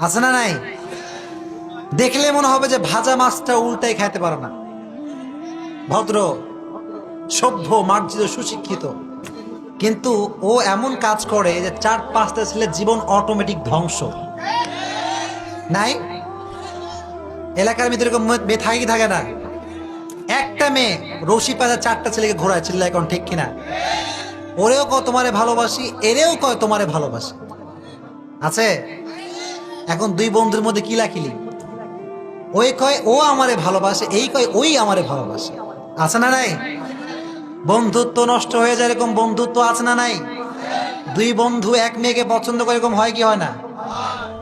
আছে না নাই? দেখলে মনে হবে যে ভাজা মাছটা উল্টাই খাইতে পারে না। ভদ্র, সভ্য, মার্জিত, সুশিক্ষিত। কিন্তু ও এমন কাজ করে যে চার পাঁচটা ছেলের জীবন অটোমেটিক ধ্বংস। নাই? এলাকার মেয়েদের এরকম মেয়ে থাকে থাকে না? একটা মেয়ে রশি পাজা চারটা ছেলেকে ঘোরায় ছিল এখন ঠিক কিনা? ওরেও কয় তোমারে ভালোবাসি, এরেও কয় তোমারে ভালোবাসি। আছে? এখন দুই বন্ধুর মধ্যে কি লাখিলি ওই কয়, ও আমারে ভালোবাসে, এই কয়, ওই আমারে ভালোবাসে। আছে না নাই? বন্ধুত্ব নষ্ট হয়ে যায় এরকম বন্ধুত্ব আছে না নাই? দুই বন্ধু এক মেয়েকে পছন্দ করে এরকম হয় কি হয় না?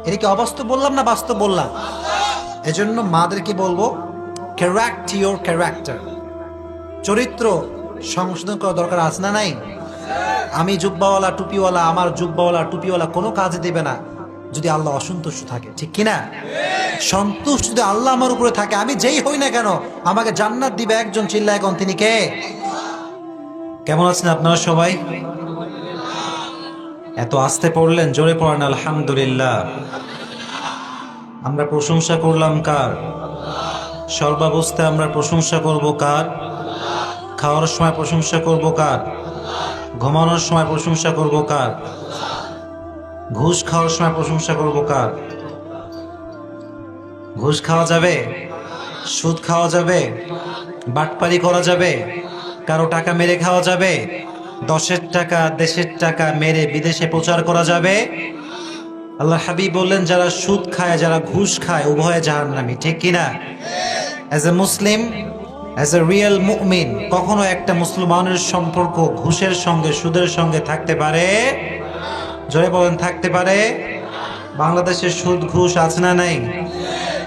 এটা কি অবাস্তব বললাম না বাস্তব বললাম? এজন্য মাদেরকে বলব ক্যারেক্ট ইউর ক্যারেক্টার চরিত্র সংশোধন করা দরকার আছে না নাই? আমি জুব্বাওয়ালা, টুপিওয়ালা, আমার জুব্বাওয়ালা, টুপিওয়ালা কোনো কাজে দেবে না। যদি আল্লাহ অসন্তুষ্ট থাকে, ঠিক কিনা? সন্তুষ্ট যদি আল্লাহ আমার উপরে থাকে, আমি যেই হই না কেন, আমাকে জান্নাত দিবে একজন চিল্লা এখন তিনি কে? কেমন আছেন আপনারা সবাই? এত আস্তে পড়লেন, জোরে পড়েন, আলহামদুলিল্লাহ। আমরা প্রশংসা করলাম কার? সর্বাবস্থায় আমরা প্রশংসা করব কার? খাওয়ার সময় প্রশংসা করব কার? ঘুমানোর সময় প্রশংসা করব কার? ঘুষ খাওয়ার সময় প্রশংসা করব কার? ঘুষ খাওয়া যাবে? সুদ খাওয়া যাবে? বাটপারি করা যাবে? কারও টাকা মেরে খাওয়া যাবে? দশের টাকা, দেশের টাকা মেরে বিদেশে প্রচার করা যাবে? আল্লাহ হাবিব বললেন, যারা সুদ খায়, যারা ঘুষ খায়, উভয়ে জাহান্নামি, ঠিক কিনা? As a Muslim as a real মুমিন, কখনো একটা মুসলমানের সম্পর্ক ঘুষের সঙ্গে, সুদের সঙ্গে থাকতে পারে? জোরে বলেন থাকতে পারে? বাংলাদেশের সুদ ঘুষ আছে না নাই?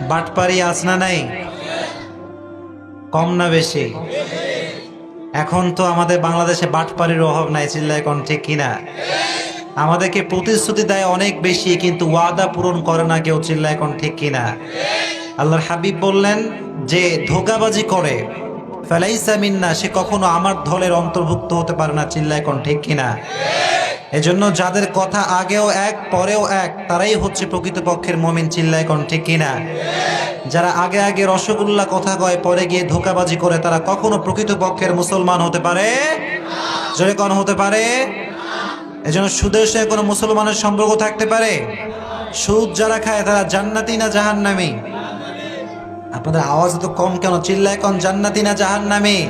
বাটপারি আছে না নাই? কম না বেশি? এখন তো আমাদের বাংলাদেশে বাটপারির অভাব নাই, চিল্লায় কোন, ঠিক কিনা? আমাদেরকে প্রতিশ্রুতি দেয় অনেক বেশি, কিন্তু ওয়াদা পূরণ করে না কেউ, চিল্লায় কোন, ঠিক কিনা? আল্লাহর হাবিব বললেন যে, ধোকাবাজি করে, ফেলাইসা মিন্না, সে কখনো আমার দলের অন্তর্ভুক্ত হতে পারে না, চিল্লায় কোন, ঠিক কিনা? এজন্য যাদের কথা আগেও এক, পরেও এক, তারাই হচ্ছে প্রকৃতপক্ষের মমিন চিল্লায় কোন ঠিক কিনা? যারা আগে আগে রসগোল্লা কথা কয়, পরে গিয়ে ধোকাবাজি করে, তারা কখনো প্রকৃতপক্ষের মুসলমান হতে পারে? জোরে কোন, হতে পারে? এজন্য সুদের সঙ্গে কোনো মুসলমানের সম্পর্ক থাকতে পারে? সুদ যারা খায়, তারা জান্নাতি না জাহান জাহান্নামি? আপনাদের আওয়াজ তো কম কেন? চিল্লায় কোন জান্নাতি না জাহান্নামি?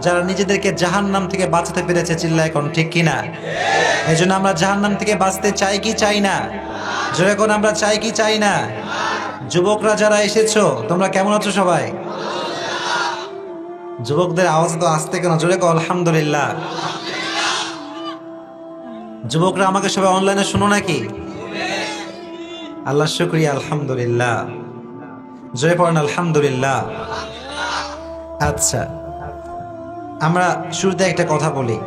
যারা নিজেদেরকে জাহান নাম থেকে বাঁচাতে পেরেছে চিল্লা এখন ঠিক কিনা? এই জন্য আমরা জাহান্নাম থেকে বাঁচতে চাই কি চাই না? যেরকম আমরা চাই কি চাই না? যুবকরা যারা এসেছ, তোমরা কেমন আছো সবাই? যুবকদের আওয়াজ তো আসতে কেন? জোরে আলহামদুলিল্লাহ। যুবকরা আমাকে সবাই অনলাইনে শুনো নাকি? আল্লাহ শুক্রিয়া, আলহামদুলিল্লাহ। জয় পড়েন, আলহামদুলিল্লাহ। আচ্ছা। আমরা শুরুতে একটা কথা বলি।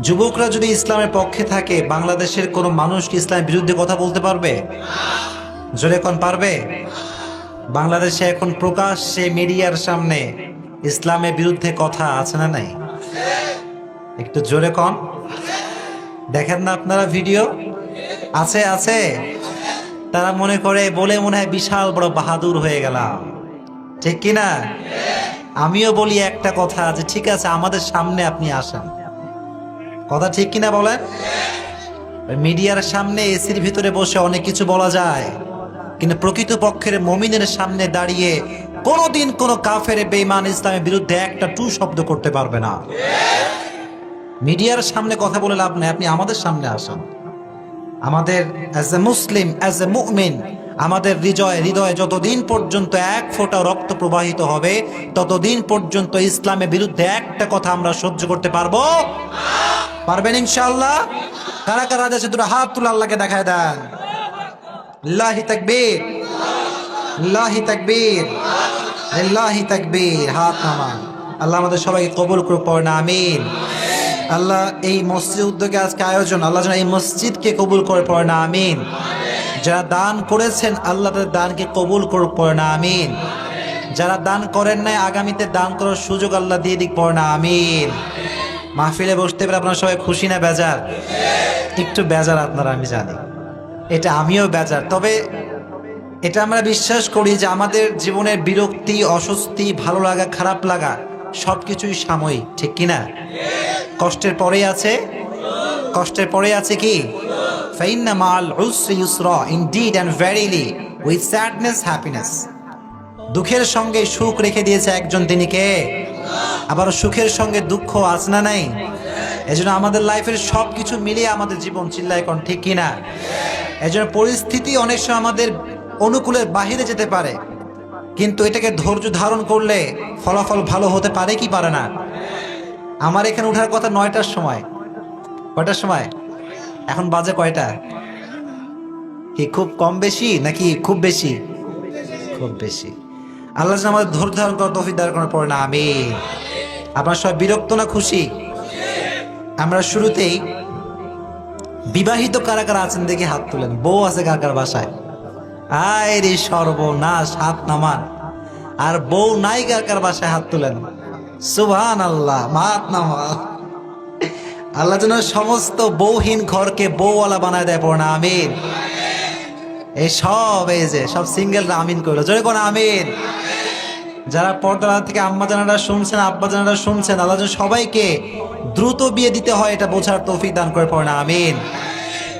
যুবকরা যদি ইসলামের পক্ষে থাকে, বাংলাদেশের কোনো মানুষ কি ইসলামের বিরুদ্ধে কথা বলতে পারবে? জোরে এখন পারবে? বাংলাদেশে এখন প্রকাশ্যে মিডিয়ার সামনে ইসলামের বিরুদ্ধে কথা আছে না নাই? একটু জোরে কন? দেখেন না আপনারা ভিডিও? আছে আছে। তারা মনে করে বলে মনে হয় বিশাল বড় বাহাদুর হয়ে গেলাম। ঠিক কি না আমিও বলি একটা কথা যে ঠিক আছে, আমাদের সামনে আপনি আসেন। কথা ঠিক কিনা বলেন? মিডিয়ার সামনে এসির ভিতরে বসে অনেক কিছু বলা যায়, কিন্তু প্রকৃত পক্ষের মমিনের সামনে দাঁড়িয়ে কোনোদিন কোনো কাফের বেইমান ইসলামের বিরুদ্ধে একটা টু শব্দ করতে পারবে না। মিডিয়ার সামনে কথা বলে লাভ নেই, আপনি আমাদের সামনে আসেন। আমাদের অ্যাজ এ মুসলিম অ্যাজ এ মুমিন আমাদের হৃদয়, হৃদয়ে যতদিন পর্যন্ত এক ফোঁটা রক্ত প্রবাহিত হবে, ততদিন পর্যন্ত ইসলামের বিরুদ্ধে একটা কথা আমরা সহ্য করতে পারব। পারবেন ইনশাল্লাহ কারা কারা দেশে দুটো হাত তুলে আল্লাহকে দেখায় দেন? লাহি হাত নামান। আল্লাহ আমাদের সবাইকে কবুল করে পড়ে না আমিন। আল্লাহ এই মসজিদ উদ্যোগে আজকে আয়োজন। আল্লাহ যেন এই মসজিদকে কবুল করে পড়ে না, আমিন। যারা দান করেছেন, আল্লাহ তাদের দানকে কবুল করে পড়ে না, আমিন। যারা দান করেন নাই, আগামীতে দান করার সুযোগ আল্লাহ দিয়ে দিক পড়ে না, আমিন। মাহফিলে বসতে পেরে আপনারা সবাই খুশি না বেজার? একটু বেজার আপনারা, আমি জানি। এটা আমিও বেজার। তবে এটা আমরা বিশ্বাস করি যে আমাদের জীবনের বিরক্তি, অস্বস্তি, ভালো লাগা, খারাপ লাগা সব কিছুই সাময়িক, ঠিক কিনা? কষ্টের পরে আছে? কষ্টের পরে আছে কি? ফাইন্না মাল উসরি ইউসরা indeed and verily with sadness happiness দুঃখের সঙ্গে সুখ রেখে দিয়েছে একজন, তিনি কে? আবার সুখের সঙ্গে দুঃখ আছে না নাই? এজন্য আমাদের লাইফের সব কিছু মিলিয়ে আমাদের জীবন চিল্লায় কোন, ঠিক কিনা? এজন্য পরিস্থিতি অনেক সময় আমাদের অনুকূলের বাহিরে যেতে পারে। কিন্তু এটাকে ধৈর্য ধারণ করলে ফলাফল ভালো হতে পারে কি পারে না? আমার এখানে ওঠার কথা নয়টার সময়। কয়টার সময়? এখন বাজে কয়টা? কি খুব কম বেশি নাকি খুব বেশি? খুব বেশি। আল্লাহ আমাদের ধৈর্য ধারণ করা তফিক দাঁড় করার পরে না আমি আপনার সবাই বিরক্ত না খুশি? আমরা শুরুতেই বিবাহিত কারা কারা আছেন দেখে হাত তুলেন। বউ আছে কার কার বাসায়? আয় রে সর্বনাশ হাত নামান। আর বউ নাই কার বাসায় হাত তুলেন? সুবহান আল্লাহ মাত নামা আল্লাহ যেন সমস্ত বউহীন ঘরকে বউওয়ালা বানায় দেয়, পড়না আমিন। এই সব, এই যে, সব সিঙ্গেলরা আমিন করল। জোরে কোন আমিন। যারা পর্দার থেকে আম্মা জানারা শুনছেন, আব্বা জানারা শুনছেন, আল্লাহ সবাইকে দ্রুত বিয়ে দিতে হয়, এটা বোঝার তৌফিক দান করে, পড়না আমিন।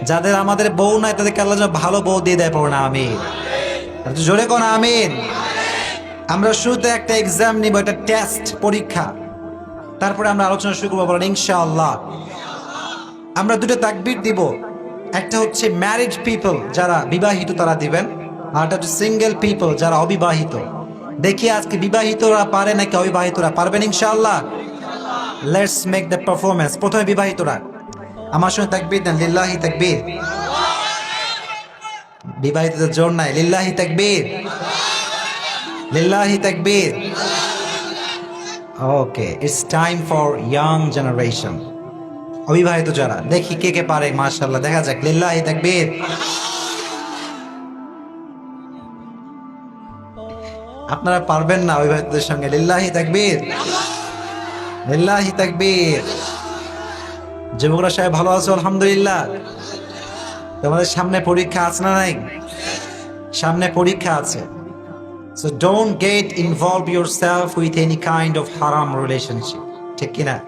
যাদের আমাদের বউ নাই, তাদেরকে আল্লাহ যেন ভালো বউ দিয়ে দেয় পড়না, আমিন। আর জোরে কোন, আমিন? আমরা শুরুতে একটা এক্সাম নিব, একটা টেস্ট পরীক্ষা। তারপরে আমরা আলোচনা শুরু করব, বলেন, ইনশাআল্লাহ। আমরা দুটো তাকবির দিব। একটা হচ্ছে ম্যারিড পিপল যারা বিবাহিত তারা দিবেন, আর একটা হচ্ছে সিঙ্গেল পিপল যারা অবিবাহিত। দেখি আজকে বিবাহিতরা পারে নাকি অবিবাহিতরা পারবেন, ইনশাআল্লাহ? লেটস মেক দ্য পারফরমেন্স প্রথমে বিবাহিতরা। আমার সঙ্গে তাকবির দেন, লিল্লাহি তাকবির। বিবাহিতদের জোর নাই, লিল্লাহি তাকবির। লিল্লাহি তাকবির। Okay it's time for young generation অবিবাহিত যারা, দেখি কে কে পারে মাশাল্লাহ দেখা যাক, লিল্লাহি তাকবীর। আপনারা পারবেন না অবিবাহিতদের সঙ্গে, লিল্লাহি তাকবীর। লিল্লাহি তাকবীর। যুবকরা সাহেব ভালো আছো, আলহামদুলিল্লাহ। তোমাদের সামনে পরীক্ষা আছে না নাই? সামনে পরীক্ষা আছে। So don't get involve yourself with any kind of হারাম রিলেশনশিপ ঠিক কিনা?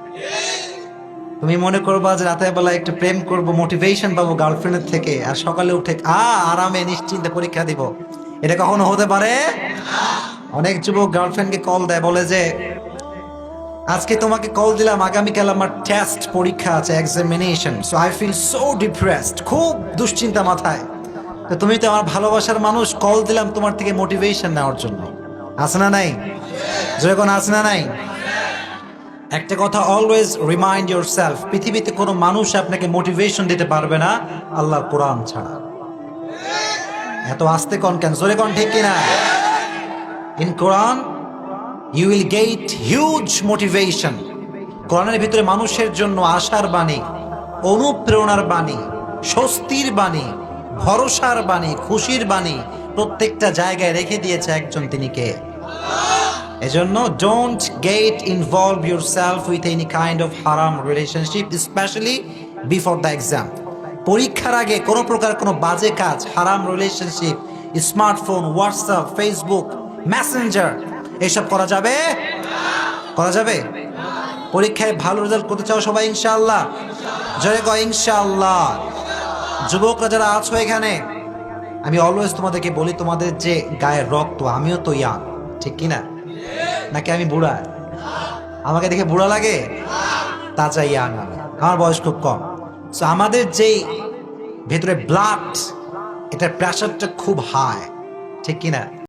তুমি মনে করবা যে রাতের বেলা একটু প্রেম করব মোটিভেশন পাবো গার্লফ্রেন্ডের থেকে, আর সকালে উঠে, আ, আরামে নিশ্চিন্তে পরীক্ষা দিব। এটা কখনো হতে পারে? অনেক যুবক গার্লফ্রেন্ডকে কল দেয়, বলে যে আজকে তোমাকে কল দিলাম, আগামীকাল আমার টেস্ট পরীক্ষা আছে examination so I feel so depressed খুব দুশ্চিন্তা মাথায়। তো তুমি তো আমার ভালোবাসার মানুষ কল দিলাম তোমার থেকে মোটিভেশন নেওয়ার জন্য। আছে না নাই? যখন আছে না নাই? একটা কথা অলওয়েজ রিমাইন্ড ইউর সেলফ পৃথিবীতে কোনো মানুষ আপনাকে মোটিভেশন দিতে পারবে না, আল্লাহর কোরআন ছাড়া। এত আস্তে কন কেন? জোরে কন ঠিক কিনা? In Quran you will get huge motivation কোরআনের ভিতরে মানুষের জন্য আশার বাণী, অনুপ্রেরণার বাণী, স্বস্তির বাণী, ভরসার বাণী, খুশির বাণী প্রত্যেকটা জায়গায় রেখে দিয়েছে একজন তিনি কে? এজন্য don't get involve yourself with any kind of হারাম relationship specially before the exam পরীক্ষার আগে কোনো প্রকার কোনো বাজে কাজ হারাম relationship smartphone WhatsApp Facebook Messenger এসব করা যাবে? করা যাবে? পরীক্ষায় ভালো রেজাল্ট করতে চাও সবাই, ইনশাআল্লাহ? জয় কয়, ইনশাআল্লাহ। যুবকরা যারা আছো এখানে, আমি অলওয়েজ তোমাদেরকে বলি, তোমাদের যে গায়ের রক্ত, আমিও তো ইয়াং ঠিক কিনা? নাকি আমি বুড়া? আমাকে দেখে বুড়া লাগে? তাজা ইয়াং আমি। আমার বয়স খুব কম। সো আমাদের যেই ভেতরে ব্লাড এটার প্রেশারটা খুব হাই ঠিক কিনা?